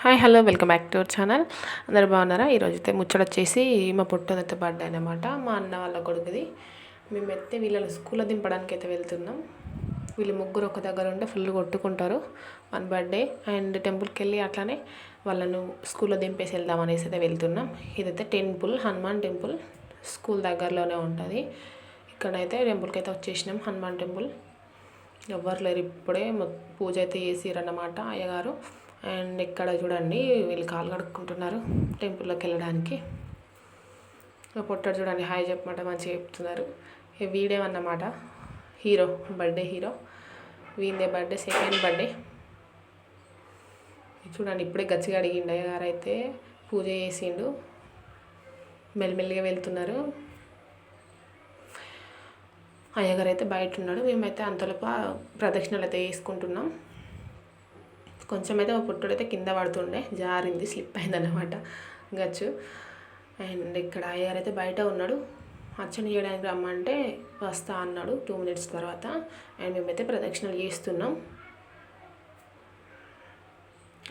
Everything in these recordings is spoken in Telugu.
Hi hello welcome back to our channel. అందరు బాగున్నారా? ఈరోజు అయితే ముచ్చట వచ్చేసి మా పొట్టనైతే బర్త్డే అనమాట మా అన్న వాళ్ళ కొడుకుది. మేమైతే వీళ్ళని స్కూల్లో దింపడానికి అయితే వెళ్తున్నాం. వీళ్ళు ముగ్గురు ఒక దగ్గర ఉంటే ఫుల్ కొట్టుకుంటారు మన బర్త్డే. అండ్ టెంపుల్కి వెళ్ళి అట్లానే వాళ్ళను స్కూల్లో దింపేసి వెళ్దాం అనేసి అయితే వెళ్తున్నాం. ఇదైతే టెంపుల్ హనుమాన్ టెంపుల్. స్కూల్ దగ్గరలోనే ఉంటుంది. ఇక్కడైతే టెంపుల్కి అయితే వచ్చేసినాం హనుమాన్ టెంపుల్. ఎవ్వరు లేరు ఇప్పుడే పూజ అయితే చేసిరన్నమాట అయ్యగారు. అండ్ ఇక్కడ చూడండి వీళ్ళు కాలు కడుక్కుంటున్నారు టెంపుల్లోకి వెళ్ళడానికి. పొట్టడు పొట్టాడు చూడండి హాయ్ చెప్పమాట మంచిగా చెప్తున్నారు. వీడేమన్నమాట? Hero birthday hero. వీందే birthday second birthday. చూడండి ఇప్పుడే గచ్చిగా అడిగిండు అయ్యగారు అయితే పూజ చేసిండు. మెల్లిమెల్లిగా వెళ్తున్నారు. అయ్యగారు అయితే బయట ఉన్నాడు. మేమైతే అంతలోప ప్రదక్షిణలు అయితే వేసుకుంటున్నాం. కొంచెం అయితే మా పుట్టుడు కింద పడుతుండే జారింది స్లిప్ అయిందన్నమాట గచ్చు. అండ్ ఇక్కడ అయ్యారు అయితే బయట ఉన్నాడు. అర్చన చేయడానికి రమ్మంటే వస్తా అన్నాడు టూ మినిట్స్ తర్వాత. అండ్ మేమైతే ప్రదక్షిణలు చేస్తున్నాం.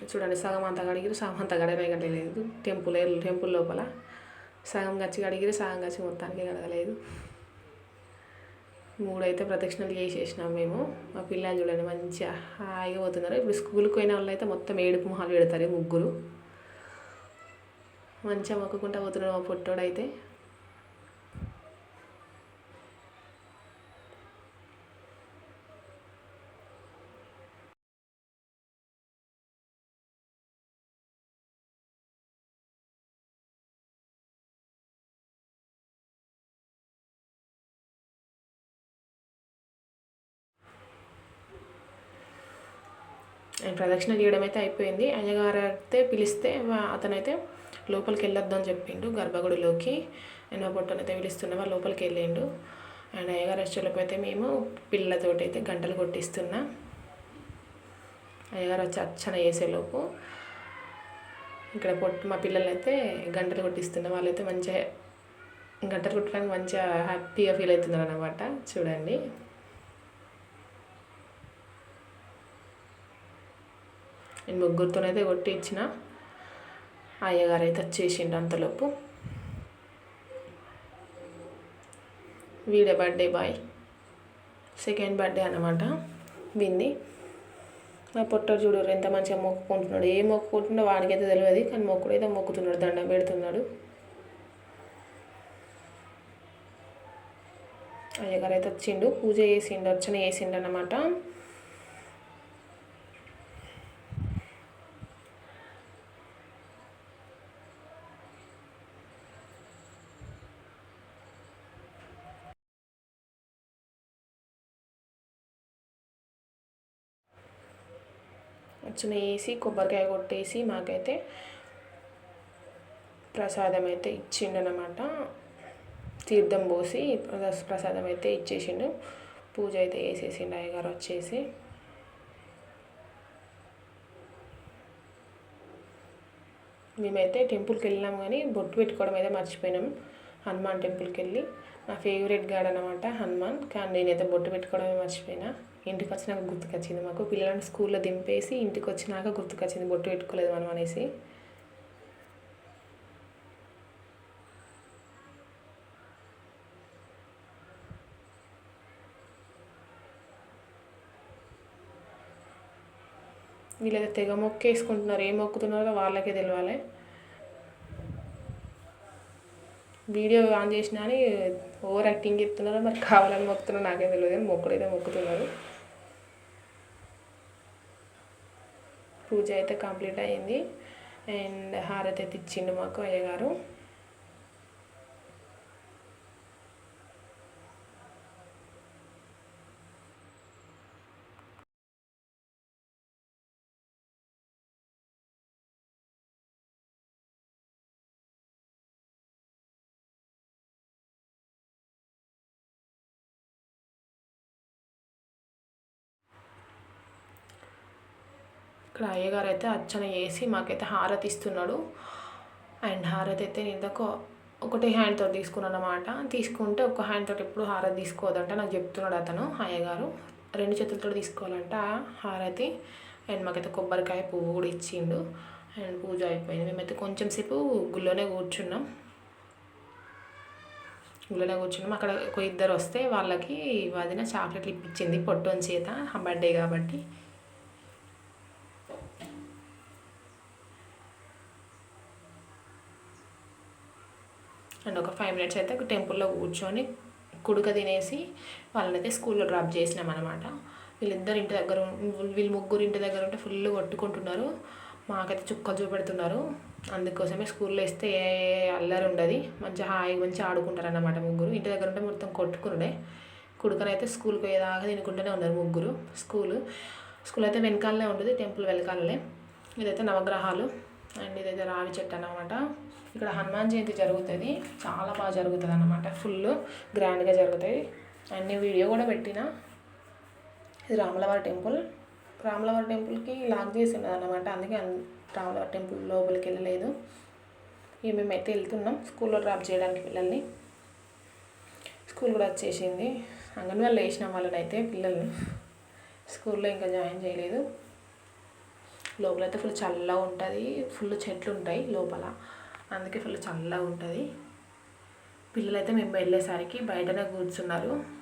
చూడండి సగం అంతా కడిగిరు సగం అంతా గడగలేదు టెంపుల్ టెంపుల్ లోపల. సగం గచ్చి కడిగిరు సగం గచ్చి మొత్తానికి కడగలేదు. మూడైతే ప్రదక్షిణలు చేసేసినాం మేము. మా పిల్లలు చూడండి మంచిగా హాయిగా పోతున్నారు. ఇప్పుడు స్కూల్కి పోయిన వాళ్ళు అయితే మొత్తం ఏడుపు మొహాలు పెడతారు ముగ్గురు. మంచిగా మొక్కుకుంటా పోతున్నాడు మా పొట్టోడైతే. ఆయన అండ్ ప్రదక్షిణ చేయడం అయితే అయిపోయింది. అయ్యగారు అయితే పిలిస్తే అతనైతే లోపలికి వెళ్ళొద్దు అని చెప్పిండు. గర్భగుడిలోకి ఆయన పొట్టనైతే పిలుస్తున్నా వాళ్ళు లోపలికి వెళ్ళిండు. అండ్ అయ్యగారు వచ్చేలోపు అయితే మేము పిల్లలతోటి అయితే గంటలు కొట్టిస్తున్నా. అయ్యగారు వచ్చి అర్చన చేసేలోపు ఇక్కడ పొట్టు మా పిల్లలు అయితే గంటలు కొట్టిస్తున్నా వాళ్ళైతే మంచిగా గంటలు కొట్టడానికి మంచిగా హ్యాపీగా ఫీల్ అవుతున్నారు అనమాట చూడండి. నేను ముగ్గురితోనైతే కొట్టి ఇచ్చిన అయ్యగారు అయితే వచ్చేసిండు అంతలోపు. వీడే బర్త్డే బాయ్. సెకండ్ బర్త్డే అనమాట వింది నా పొట్టడు చూడు ఎంత మంచిగా మొక్కుకుంటున్నాడు ఏ మొక్కుకుంటున్నా వాడికైతే తెలియదు కానీ మొక్కుడు అయితే మొక్కుతున్నాడు దండం పెడుతున్నాడు. అయ్యగారు అయితే వచ్చిండు పూజ చేసిండు అర్చన చేసిండు అనమాట అర్చన వేసి కొబ్బరికాయ కొట్టేసి మాకైతే ప్రసాదం అయితే ఇచ్చిండనమాట. తీర్థం పోసి ప్రసాదం అయితే ఇచ్చేసిండు. పూజ అయితే వేసేసిండు అయ్యగారు వచ్చేసి. మేమైతే టెంపుల్కి వెళ్ళినాం కానీ బొట్టు పెట్టుకోవడం అయితే మర్చిపోయినాం. హనుమాన్ టెంపుల్కి వెళ్ళి నా ఫేవరెట్ గాడ్ అనమాట హనుమాన్. కానీ నేనైతే బొట్టు పెట్టుకోవడమే మర్చిపోయినా. ఇంటికి వచ్చినాక గుర్తుకొచ్చింది మాకు. పిల్లలను స్కూల్లో దింపేసి ఇంటికి వచ్చినాక గుర్తుకొచ్చింది. బొట్టు పెట్టుకోలేదు మనం అనేసి. వీళ్ళైతే తెగ మొక్కేసుకుంటున్నారు. ఏం మొక్కుతున్నారో వాళ్ళకే తెలియాలి వీడియో ఆన్ చేసినా అని ఓవర్ యాక్టింగ్ చెప్తున్నారో మరి కావాలని మొక్కుతున్నారో నాకేం తెలియదు కానీ మొక్కుడైతే మొక్కుతున్నారు. పూజ అయితే కంప్లీట్ అయింది అండ్ హారతి అయితే ఇచ్చిండు మాకు అయ్యగారు. ఇక్కడ అయ్యగారు అయితే అర్చన చేసి మాకైతే హారతి ఇస్తున్నాడు అండ్ హారతి అయితే నేను ఇందాక ఒకటే హ్యాండ్తో తీసుకున్నాను అనమాట తీసుకుంటే ఒక హ్యాండ్ తోటి ఎప్పుడు హారతి తీసుకోవద్దంట నాకు చెప్తున్నాడు అతను అయ్యగారు. రెండు చేతులతో తీసుకోవాలంట హారతి. అండ్ మాకైతే కొబ్బరికాయ పువ్వు కూడా ఇచ్చిండు. అండ్ పూజ అయిపోయింది. మేమైతే కొంచెం సేపు గుళ్ళోనే కూర్చున్నాం. గుళ్ళోనే కూర్చున్నాం. అక్కడ ఒక ఇద్దరు వస్తే వాళ్ళకి వదిన చాక్లెట్లు ఇప్పించింది పొట్టం చేత బర్త్డే కాబట్టి. అండ్ ఒక ఫైవ్ మినిట్స్ అయితే టెంపుల్లో కూర్చొని కుడుక తినేసి వాళ్ళనైతే స్కూల్లో డ్రాప్ చేసినాం అనమాట వీళ్ళిద్దరు ఇంటి దగ్గర వీళ్ళు ముగ్గురు ఇంటి దగ్గర ఉంటే ఫుల్ కొట్టుకుంటున్నారు. మాకైతే చుక్కలు చూపెడుతున్నారు. అందుకోసమే స్కూల్లో ఇస్తే ఏ అల్లరి ఉండదు. మంచిగా హాయిగా మంచిగా ఆడుకుంటారు అన్నమాట ముగ్గురు. ఇంటి దగ్గర ఉంటే మొత్తం కొట్టుకునుడే. కుడుకనైతే స్కూల్కి పోయేదాకా తినుకుంటూనే ఉన్నారు ముగ్గురు. స్కూల్ స్కూల్ అయితే వెనకాలనే ఉంటుంది టెంపుల్ వెనకాలనే. ఇదైతే నవగ్రహాలు. అండ్ ఇదైతే రావి చెట్టు అనమాట ఇక్కడ హనుమాన్ జయంతి జరుగుతుంది. చాలా బాగా జరుగుతుంది అన్నమాట ఫుల్ గ్రాండ్గా జరుగుతాయి అన్ని వీడియో కూడా పెట్టిన. ఇది రాములవారి టెంపుల్. రాములవారి టెంపుల్కి లాక్ చేసి ఉన్నది అందుకే రాములవారి టెంపుల్ లోపలికి వెళ్ళలేదు. ఇక మేమైతే వెళ్తున్నాం స్కూల్లో డ్రాప్ చేయడానికి పిల్లల్ని. స్కూల్ కూడా వచ్చేసింది. అంగన్వాళ్ళు వేసిన వాళ్ళనైతే అయితే పిల్లల్ని. స్కూల్లో ఇంకా జాయిన్ చేయలేదు. లోపల అయితే ఫుల్ చల్లగా ఉంటుంది. ఫుల్ చెట్లు ఉంటాయి లోపల. అందుకే ఫుల్ చల్లగా ఉంటుంది. పిల్లలైతే మేము వెళ్ళేసరికి బయటనే కూర్చున్నారు.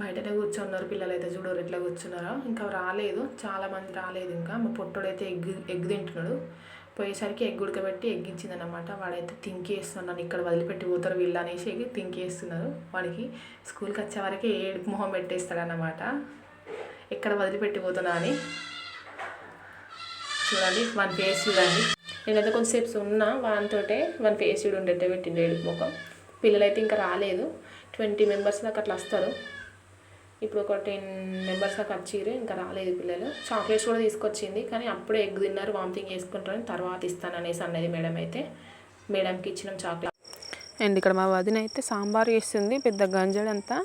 బయటనే కూర్చున్నారు పిల్లలు అయితే చూడరు ఎట్లా కూర్చున్నారో. ఇంకా రాలేదు చాలామంది రాలేదు ఇంకా. మా పొట్టోడైతే ఎగ్ ఎగ్ తింటున్నాడు. పోయేసరికి ఎగ్ ఉడకబెట్టి ఎగ్ ఇచ్చిందనమాట వాడైతే తింకేస్తున్నాను ఇక్కడ వదిలిపెట్టి పోతారు వీళ్ళు అనేసి ఎగ్ తింకేస్తున్నారు వాడికి స్కూల్కి వచ్చే వరకే ఏడుపు మొహం పెట్టేస్తాడనమాట ఎక్కడ వదిలిపెట్టి పోతున్నా అని. చూడండి వన్ ఫేస్ చూడండి. నేనైతే కొంతసేపు ఉన్నా వానితోటే వన్ ఫేస్ చూడు ఉండేట్టే పెట్టిండు ఏడుపు ముఖం. పిల్లలైతే ఇంకా రాలేదు. ట్వంటీ మెంబర్స్ దాకా అట్లా వస్తారు. ఇప్పుడు ఒక టెన్ మెంబర్స్ దాకా వచ్చిర్రు ఇంకా రాలేదు పిల్లలు. చాక్లెట్స్ కూడా తీసుకొచ్చింది కానీ అప్పుడే ఎగ్ తిన్నారు వామిటింగ్ చేసుకుంటారని తర్వాత ఇస్తాను అనేసి అన్నది మేడం అయితే. మేడంకి ఇచ్చినాం చాక్లెట్. అండ్ ఇక్కడ మా వదిన అయితే సాంబార్ చేస్తుంది పెద్ద గంజడంతా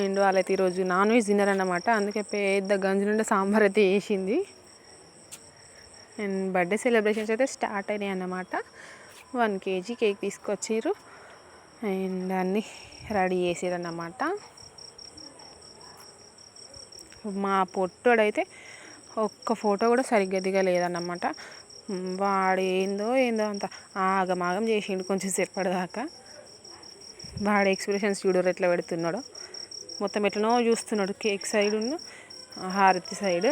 అండ్ వాళ్ళైతే ఈరోజు నాన్ వెజ్ తిన్నారన్నమాట అందుకే పెద్ద గంజునుండే సాంబార్ అయితే వేసింది అండ్ బర్త్డే సెలబ్రేషన్స్ అయితే స్టార్ట్ అయినాయి అన్నమాట. వన్ కేజీ కేక్ తీసుకొచ్చిర్రు. అండ్ అన్నీ రెడీ చేసిరన్నమాట మా పొట్టోడైతే ఒక్క ఫోటో కూడా సరిగ్గా దిగలేదన్నమాట. వాడు ఏందో ఏందో అంత ఆగమాగం చేసిండు కొంచెం సేపటిదాకా వాడు ఎక్స్ప్రెషన్స్ చూడరు ఎట్లా పెడుతున్నాడో. మొత్తం ఎట్లనో చూస్తున్నాడు కేక్ సైడ్ హారతి సైడ్.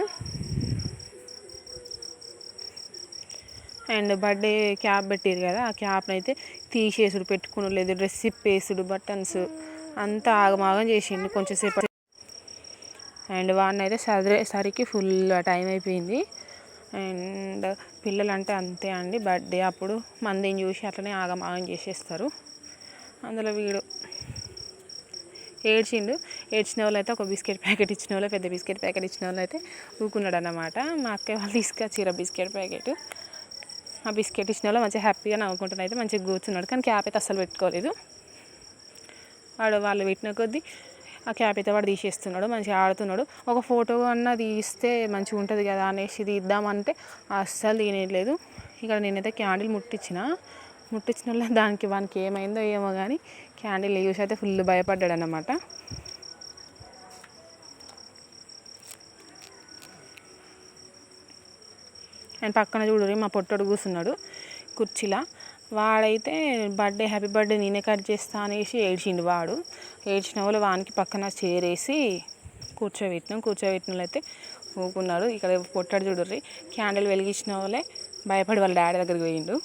అండ్ బర్త్డే క్యాప్ పెట్టారు కదా ఆ క్యాప్ని అయితే తీసేసుడు పెట్టుకుని లేదు డ్రెస్ ఇప్పేసుడు బటన్స్ అంతా ఆగమాగం చేసిండు కొంచెంసేపు అండ్ వాడిని అయితే సరికి ఫుల్ టైం అయిపోయింది. అండ్ పిల్లలు అంటే అంతే అండి బర్త్డే అప్పుడు మందిని చూసి అట్లనే ఆగం ఆగం చేసేస్తారు. అందులో వీడు ఏడ్చిండు. ఏడ్చిన వాళ్ళు అయితే ఒక బిస్కెట్ ప్యాకెట్ ఇచ్చిన వాళ్ళు పెద్ద బిస్కెట్ ప్యాకెట్ ఇచ్చిన వాళ్ళు అయితే ఊకున్నాడు అన్నమాట మా అక్కయ్య వాళ్ళు తీసుకొచ్చిర బిస్కెట్ ప్యాకెట్. ఆ బిస్కెట్ ఇచ్చిన వాళ్ళు మంచిగా హ్యాపీగా నవ్వుకుంటున్నా అయితే మంచిగా కూర్చున్నాడు. కానీ క్యాప్ అయితే అస్సలు పెట్టుకోలేదు. వాడు వాళ్ళు పెట్టిన కొద్దీ ఆ క్యాప్ అయితే వాడు తీసేస్తున్నాడు మంచిగా ఆడుతున్నాడు. ఒక ఫోటో అన్న తీస్తే మంచిగా ఉంటుంది కదా అనేసి తీద్దామంటే అస్సలు తీయలేదు ఇక్కడ నేనైతే క్యాండిల్ ముట్టించిన ముట్టించిన వల్ల దానికి వానికి ఏమైందో ఏమో కానీ క్యాండిల్ యూస్ అయితే ఫుల్ భయపడ్డాడు అన్నమాట అండ్ పక్కన చూడరు మా పొట్టడు కూర్చున్నాడు. కుర్చీలా. వాడైతే బర్త్డే హ్యాపీ బర్త్డే నేనే కట్ చేస్తా అనేసి ఏడ్చిండు వాడు. ఏడ్చిన వాళ్ళు వానికి పక్కన చేరేసి కూర్చోబెట్టినాం. కూర్చోబెట్టిన అయితే ఊకున్నాడు ఇక్కడ పొట్టాడు చూడర్రి క్యాండిల్ వెలిగించిన వాళ్ళే భయపడి వాళ్ళ డాడీ దగ్గరికి పోయిండు.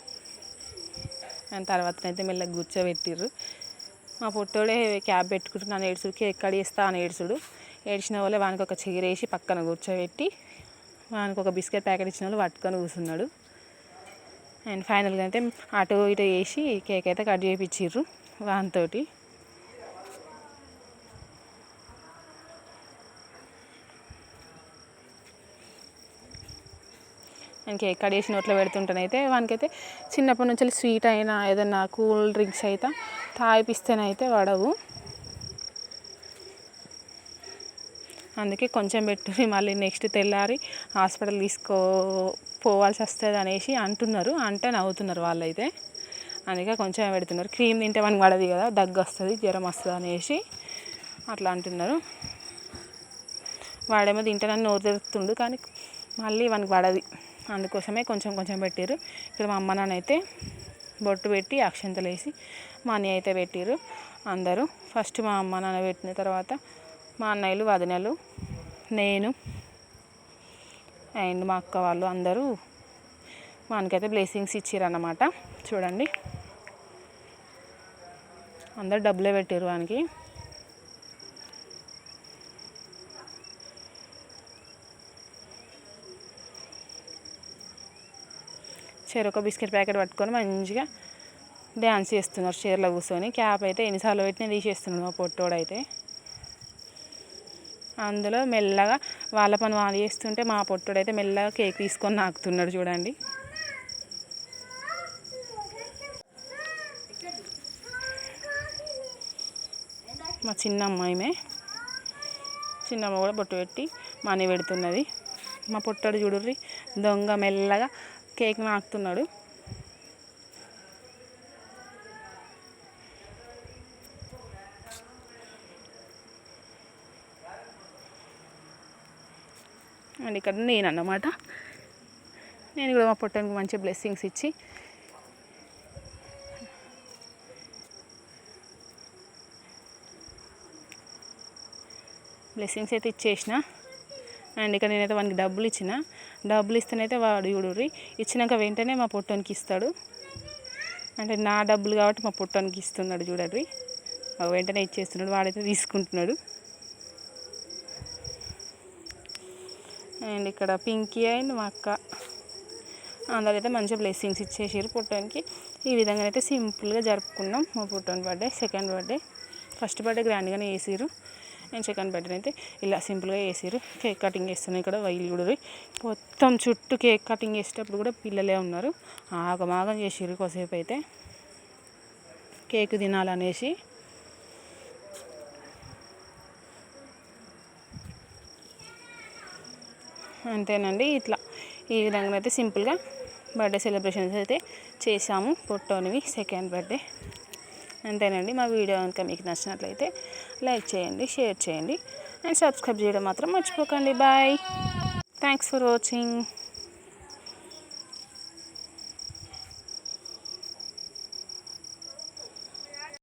దాని తర్వాత అయితే మెల్లగా కూర్చోబెట్టిర్రు. మా పొట్టోడే క్యాబ్ పెట్టుకుంటున్నాను ఏడుసుడు ఎక్కడ ఇస్తా అని ఏడ్చుడు. ఏడ్చిన వాళ్ళే వానికి ఒక చీరేసి పక్కన కూర్చోబెట్టి వానికి ఒక బిస్కెట్ ప్యాకెట్ ఇచ్చిన వాళ్ళు పట్టుకొని కూర్చున్నాడు. అండ్ ఫైనల్గా అయితే అటు ఇటు వేసి కేక్ అయితే కట్ చేయించారు వాన్తో నేను కేక్ కట్ చేసి నోట్లో పెడుతుంటేనైతే వానికైతే చిన్నప్పటి నుంచి స్వీట్ అయినా ఏదన్నా కూల్ డ్రింక్స్ అయితే తాగిపిస్తేనైతే వాడవు. అందుకే కొంచెం పెట్టుకుని మళ్ళీ నెక్స్ట్ తెల్లారి హాస్పిటల్ తీసుకో పోవాల్సి వస్తుంది అనేసి అంటున్నారు. అంటే నవ్వుతున్నారు వాళ్ళైతే. అందుకే కొంచెం పెడుతున్నారు. క్రీమ్ తింటే మనకి పడదు కదా దగ్గు వస్తుంది జ్వరం వస్తుంది అనేసి అట్లా అంటున్నారు. వాడేమో తింటానని నోరు తెరుతుండు కానీ మళ్ళీ వానికి పడది. అందుకోసమే కొంచెం కొంచెం పెట్టారు ఇక్కడ మా అమ్మ నాన్నైతే బొట్టు పెట్టి అక్షంతలు వేసి మనీ అయితే పెట్టారు అందరూ. ఫస్ట్ మా అమ్మ నాన్న పెట్టిన తర్వాత మా అన్నయ్యలు వదినలు నేను అండ్ మా అక్క వాళ్ళు అందరూ వానికైతే బ్లెస్సింగ్స్ ఇచ్చారన్నమాట. చూడండి. అందరు డబ్బులే పెట్టారు వానికి. చెరొక బిస్కెట్ ప్యాకెట్ పట్టుకొని మంచిగా డ్యాన్స్ చేస్తున్నారు చీరలో కూర్చొని. క్యాప్ అయితే ఎన్నిసార్లు పెట్టినా తీసేస్తున్నాడు మా పొట్టోడైతే. అందులో మెల్లగా వాళ్ళ పని వాళ్ళు చేస్తుంటే మా పొట్టుడైతే మెల్లగా కేక్ తీసుకొని నాకుతున్నాడు చూడండి. మా చిన్న అమ్మాయిమే చిన్నమ్మ కూడా బొట్టు పెట్టి మనీ పెడుతున్నది. మా పొట్టడు చూడుర్రి దొంగ మెల్లగా కేక్ నాకుతున్నాడు. అండ్ ఇక్కడ నేను అన్నమాట నేను కూడా మా పొట్టానికి మంచి బ్లెస్సింగ్స్ ఇచ్చి బ్లెస్సింగ్స్ అయితే ఇచ్చేసిన. అండ్ ఇక్కడ నేనైతే వానికి డబ్బులు ఇచ్చిన. డబ్బులు ఇస్తేనైతే వాడు చూడుర్రి. ఇచ్చినాక వెంటనే మా పొట్టానికి ఇస్తాడు. అంటే నా డబ్బులు కాబట్టి మా పొట్టానికి ఇస్తున్నాడు చూడండి. వెంటనే ఇచ్చేస్తున్నాడు. వాడైతే తీసుకుంటున్నాడు. అండ్ ఇక్కడ పింకీ అండ్ మా అక్క. అందరైతే మంచిగా బ్లెస్సింగ్స్ ఇచ్చేసారు పుట్టానికి ఈ విధంగా అయితే సింపుల్గా జరుపుకున్నాం మా పుట్టాని birthday second birthday first birthday గ్రాండ్గానే వేసారు అండ్ సెకండ్ బర్త్డే అయితే ఇలా సింపుల్గా వేసారు కేక్ కటింగ్ చేస్తున్నాయి ఇక్కడ వైలు కూడా. మొత్తం చుట్టూ కేక్ కటింగ్ చేసేటప్పుడు కూడా పిల్లలే ఉన్నారు. ఆగమాగం చేసారు కొసేపు అయితే. కేక్ తినాలనేసి. అంతేనండి. ఇట్లా ఈ విధంగా అయితే సింపుల్గా బర్త్డే సెలబ్రేషన్స్ అయితే చేసాము పొట్టోనివి సెకండ్ బర్త్డే. అంతేనండి. మా వీడియో కనుక మీకు నచ్చినట్లయితే లైక్ చేయండి షేర్ చేయండి. అండ్ సబ్స్క్రైబ్ చేయడం మాత్రం మర్చిపోకండి. బాయ్. Thanks for watching.